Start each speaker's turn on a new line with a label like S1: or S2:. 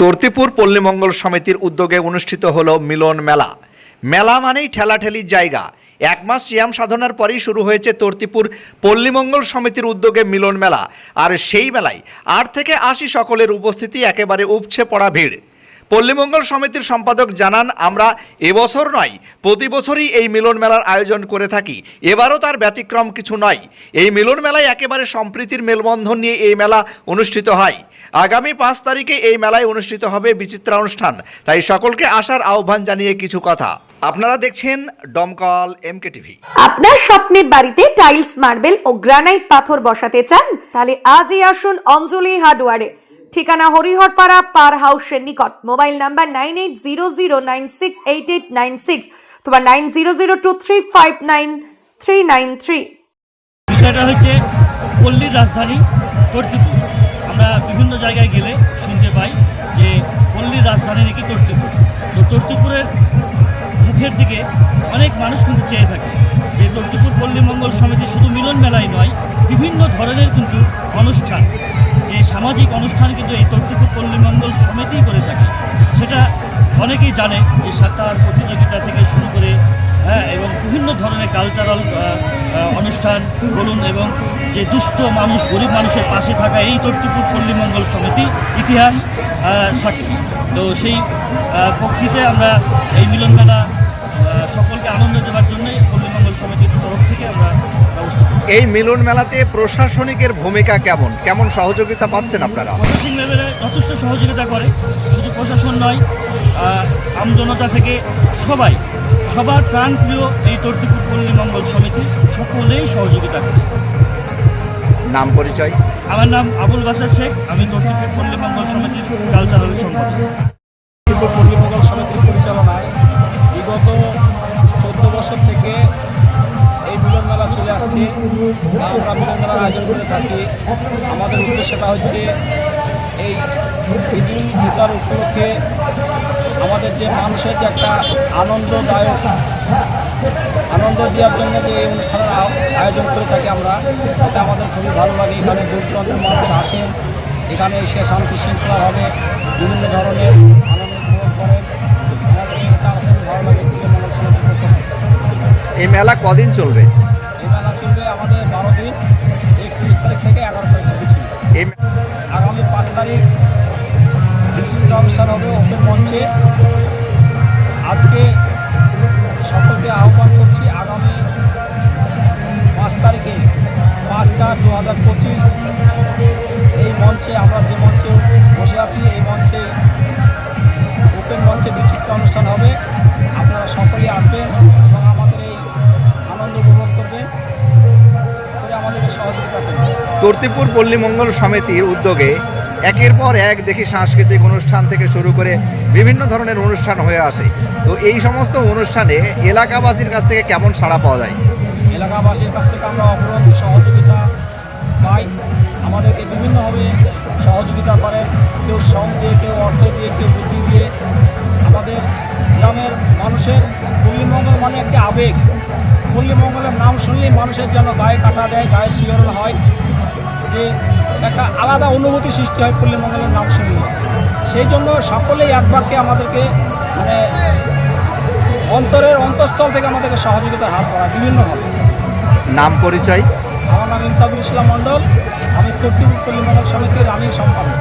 S1: তর্তিপুর পল্লীমঙ্গল সমিতির উদ্যোগে অনুষ্ঠিত হল মিলন মেলা। মেলা মানেই ঠেলাঠেলির জায়গা। এক মাস সিয়াম সাধনার পরেই শুরু হয়েছে তর্তিপুর পল্লীমঙ্গল সমিতির উদ্যোগে মিলন মেলা। আর সেই মেলায় আট থেকে আশি সকলের উপস্থিতি একেবারে উপছে পড়া ভিড়। পল্লীমঙ্গল সমিতির সম্পাদক জানান, আমরা এবছর নয় প্রতি বছরই এই মিলন মেলার আয়োজন করে থাকি। এবারও তার ব্যতিক্রম কিছু নয়। এই মিলন মেলায় একেবারে সম্প্রীতির মেলবন্ধন নিয়ে এই মেলা অনুষ্ঠিত হয়। আগামী পাঁচ তারিখে এই মেলায় অনুষ্ঠিত হবে বিচিত্রানুষ্ঠান তাই সকলকে আসার আহ্বান জানিয়ে কিছু কথা। আপনারা দেখছেন ডমকল এমকে টিভি।
S2: আপনার স্বপ্নের বাড়িতে টাইলস, মার্বেল ও গ্রানাইট পাথর বসাতে চান? তাহলে আজই আসুন অঞ্জলি হার্ডওয়ারে। ঠিকানা হরিহরপাড়া পার হাউসের নিকট। Mobile number nine eight zero zero nine six eight eight nine six অথবা nine zero zero two three five nine three nine three.
S3: বিষয়টা হচ্ছে পল্লীর রাজধানী তর্তিপুর। আমরা বিভিন্ন জায়গায় গেলে শুনতে পাই যে পল্লীর রাজধানী নাকি তর্তিপুর। তো তর্তিপুরের মুখের দিকে অনেক মানুষ কিন্তু চেয়ে থাকে যে তর্তিপুর পল্লী মঙ্গল সমিতি শুধু মিলন মেলাই নয়, বিভিন্ন ধরনের কিন্তু অনুষ্ঠান যে সামাজিক অনুষ্ঠান কিন্তু এই তর্তিপুর পল্লী মঙ্গল সমিতিই করে থাকে, সেটা অনেকেই জানে যে সাঁতার প্রতিযোগিতা থেকে শুরু করে হ্যাঁ এবং বিভিন্ন ধরনের কালচারাল অনুষ্ঠান, বলুন, এবং যে দুস্থ মানুষ, গরিব মানুষের পাশে থাকা এই তর্তিপুর পল্লী মঙ্গল সমিতি ইতিহাস সাক্ষী। তো সেই প্রকৃতিতে আমরা এই মিলন
S1: এই মিলন মেলাতে প্রশাসনিকের ভূমিকা কেমন? কেমন সহযোগিতা পাচ্ছেন আপনারা?
S3: প্রশাসনিক লেভেলে যথেষ্ট সহযোগিতা করে শুধু প্রশাসন নয় আমজনতা থেকে সবাই সবার প্রাণপ্রিয় এই তর্তিপুর পল্লী মঙ্গল সমিতি সকলেই সহযোগিতা করে।
S1: নাম পরিচয়?
S3: আমার নাম আবুল বাসার শেখ আমি তর্তিপুর পল্লী মঙ্গল সমিতির কালচারাল সম্পাদক।
S4: পূর্ব পল্লীমঙ্গল সমিতির আসছে আমরা আয়োজন করে থাকি। আমাদের উদ্দেশ্যটা হচ্ছে এই ঈদুল ফিতর উপলক্ষে আমাদের যে মানুষের যে একটা আনন্দদায়ক, আনন্দ দেওয়ার জন্য যে এই অনুষ্ঠানের আয়োজন করে থাকি আমরা তাতে আমাদের খুবই ভালো লাগে। এখানে দূর দূরান্তের মানুষ আসেন, এখানে এসে শান্তি শৃঙ্খলাভাবে বিভিন্ন ধরনের।
S1: এই মেলা কদিন চলবে?
S4: আগামী পাঁচ তারিখ বিচিত্র অনুষ্ঠান হবে ওপেন মঞ্চে। আজকে সকলকে আহ্বান করছি করবেন
S1: তর্তিপুর পল্লীমঙ্গল সমিতির উদ্যোগে একের পর এক দেখি সাংস্কৃতিক অনুষ্ঠান থেকে শুরু করে বিভিন্ন ধরনের অনুষ্ঠান হয়ে আসে। তো এই সমস্ত অনুষ্ঠানে এলাকাবাসীর কাছ থেকে কেমন সাড়া পাওয়া যায়?
S4: এলাকাবাসীর কাছ থেকে আমরা অগ্রগতি সহযোগিতা পাই। আমাদেরকে বিভিন্নভাবে সহযোগিতা করেন কেউ শ্রম দিয়ে, কেউ অর্থ দিয়ে, কেউ বুদ্ধি দিয়ে। আমাদের গ্রামের মানুষের পল্লীমঙ্গল মানে একটি আবেগ। পল্লীমঙ্গলের নাম শুনলেই মানুষের যেন গায়ে কাটা দেয় গায়ে শিহরণ হয়। যে একটা আলাদা অনুভূতি সৃষ্টি হয় পল্লীমঙ্গলের নাম শুনলে। সেই জন্য সকলেই এক বাক্যে আমাদেরকে মানে অন্তরের অন্তঃস্থল থেকে আমাদেরকে সহযোগিতার হাত বাড়ায় বিভিন্নভাবে।
S1: নাম পরিচয়?
S4: আমার নাম ইমতাজুল ইসলাম মণ্ডল আমি কর্তৃপক্ষ পল্লী মণ্ডল সমিতির রানিং সম্পাদক।